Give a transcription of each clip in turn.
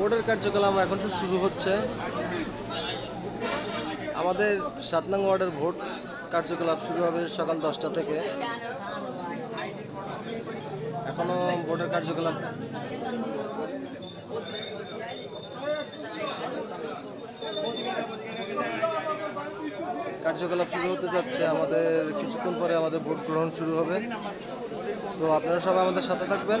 বোর্ডের কার্যক্রম এখন শুরু হচ্ছে। আমাদের সাত নং ওয়ার্ডের ভোট কার্যকলাপ শুরু হবে সকাল দশটা থেকে। এখনও ভোটের কার্যকলাপ কার্যকলাপ শুরু হতে যাচ্ছে। আমাদের কিছুক্ষণ পরে আমাদের ভোট গ্রহণ শুরু হবে। তো আপনারা সবাই আমাদের সাথে থাকবেন।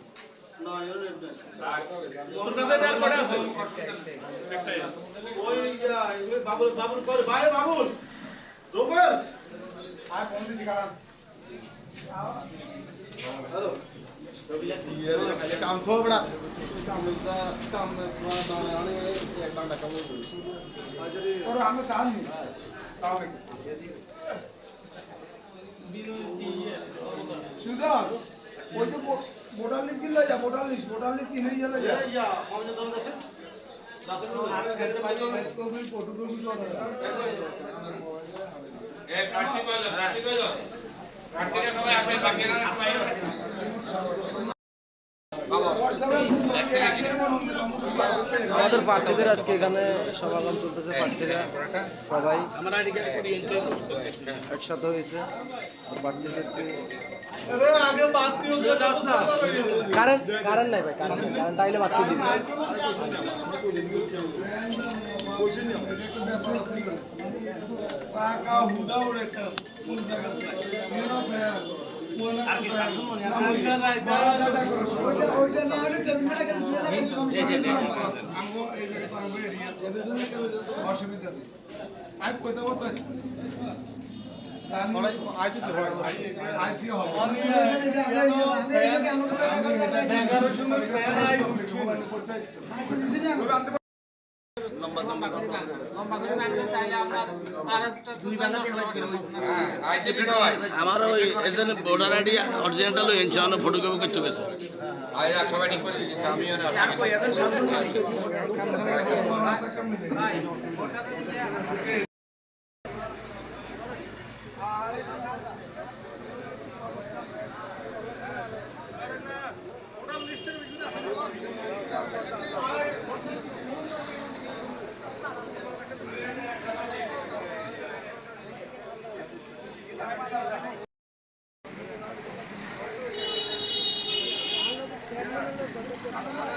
বাবুল রোবেল काम थो बड़ा काम का काम आने एक घंटा कम हो और हमें साल नहीं काम সুজন ওই যে ভোটার লিস্ট গিয়ে যা ভোটার লিস্ট ভোটার লিস্ট কিনে গেলে যা? ইয়া আমাদের দল আমাদের প্রার্থীদের আজকে এখানে সমাগম চলতেছে প্রার্থীরা সবাই একসাথে হয়েছে। প্রার্থীদেরকে কারেন্ট কারেন্ট নাই ভাই কারেন্ট কারেন্ট আইলে বাচ্চা দিবে কাকা হুদা ওর একটা কোন জায়গাতে আর কি সাতজন ওইটা নাই ওইটা ওইটা না হলে টেবিলটা কেন দিয়ে লাগে আমগো এই যে আমগো এরিয়া এদের জন্য কেন অসুবিধা নেই আই কইতে আমার ওই এজেন্ট ভোটার আইডি অরিজিনালটা লই এনছে অন্য ফটোকপি করতে গেছে। আইরা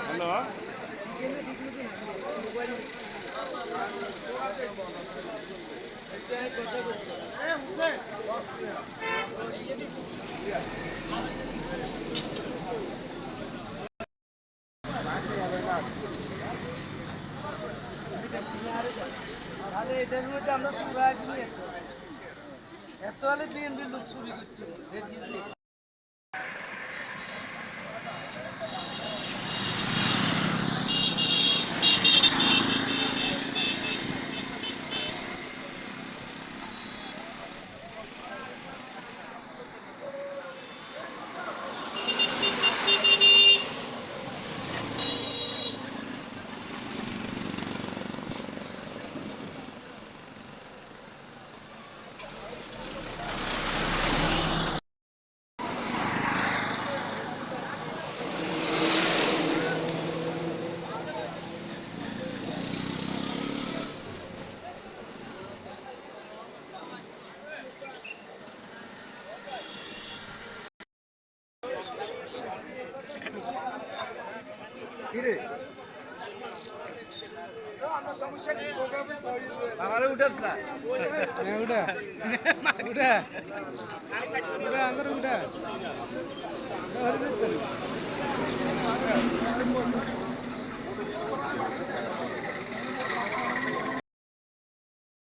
హలో Hey, Hussein! এটার মধ্যে আমরা চুরা এত। হলে বিএনপির লোক চুরি করতে উঠা। উঠা উঠা। উঠা।